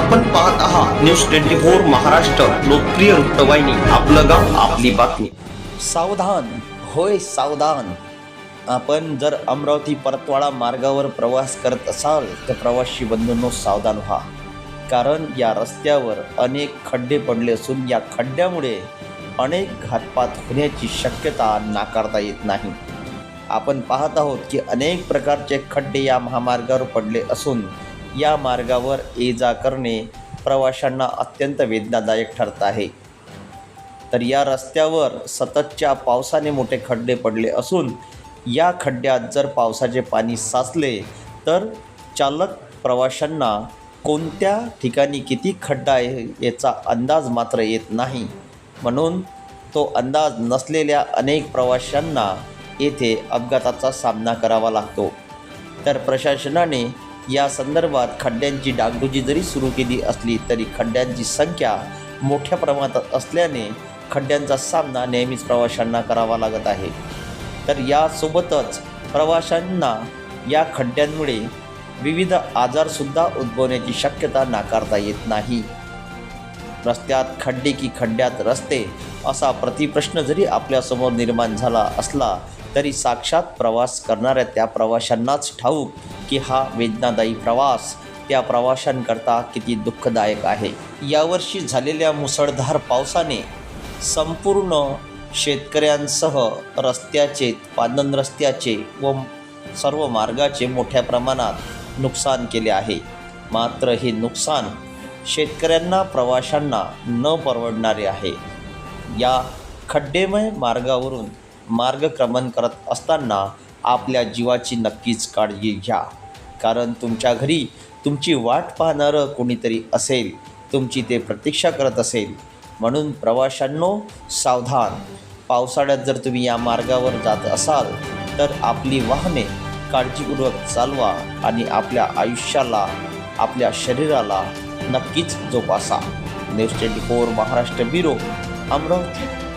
आपण पाहत आहात न्यूज ट्वेंटी फोर महाराष्ट्र लोकप्रिय वृत्तवाहिनी आपलं गाव आपली बातमी. सावधान होय सावधान. आपण जर अमरावती परतवाडा मार्गावर प्रवास करत असाल तर प्रवासी बंधूंनो सावधान व्हा. कारण या रस्त्यावर अनेक खड्डे पडले असून या खड्ड्यामुळे अनेक घातपात होण्याची शक्यता नाकारता येत नाही. आपण पाहत आहोत की अनेक प्रकारचे खड्डे या महामार्गावर पडले असून या मार्गावर ये जा करणे प्रवाशांना अत्यंत वेदनादायक ठरत आहे. तर या रस्त्यावर सततच्या पावसाने मोठे खड्डे पडले असून या खड्ड्यात जर पावसाचे पाणी साचले तर चालक प्रवाशांना कोणत्या ठिकाणी किती खड्डा आहे याचा अंदाज मात्र येत नाही. म्हणून तो अंदाज नसलेल्या अनेक प्रवाशांना येथे अपघाताचा सामना करावा लागतो. तर प्रशासनाने या संदर्भात खड्ड्यांची डागडुजी जरी सुरू केली असली तरी खड्ड्यांची संख्या मोठ्या प्रमाणात असल्याने खड्ड्यांचा सामना नेहमीच प्रवाशांना करावा लागत आहे. तर यासोबतच प्रवाशांना या खड्ड्यांमुळे विविध आजारसुद्धा उद्भवण्याची शक्यता नाकारता येत नाही. रस्त्यात खड्डे की खड्ड्यात रस्ते असा प्रतिप्रश्न जरी आपल्यासमोर निर्माण झाला असला तरी साक्षात प्रवास करणाऱ्या त्या प्रवाशांनाच ठाऊक की हा वेदनादायी प्रवास त्या प्रवाशांकरता किती दुःखदायक आहे. यावर्षी झालेल्या मुसळधार पावसाने संपूर्ण शेतकऱ्यांसह रस्त्याचे पांदन रस्त्याचे व सर्व मार्गाचे मोठ्या प्रमाणात नुकसान केले आहे. मात्र हे नुकसान शेतकऱ्यांना प्रवाशांना न परवडणारे आहे. या खड्डेमय मार्गावरून मार्गक्रमण करत असताना आपल्या जीवाची नक्कीच काळजी घ्या. कारण तुमच्या घरी तुमची वाट पाहणारं कोणीतरी असेल तुमची ते प्रतीक्षा करत असेल. म्हणून प्रवाशांनो सावधान. पावसाळ्यात जर तुम्ही या मार्गावर जात असाल तर आपली वाहने काळजीपूर्वक चालवा आणि आपल्या आयुष्याला आपल्या शरीराला नक्कीच जोपासा. News twenty four Maharashtra bureau Amravati.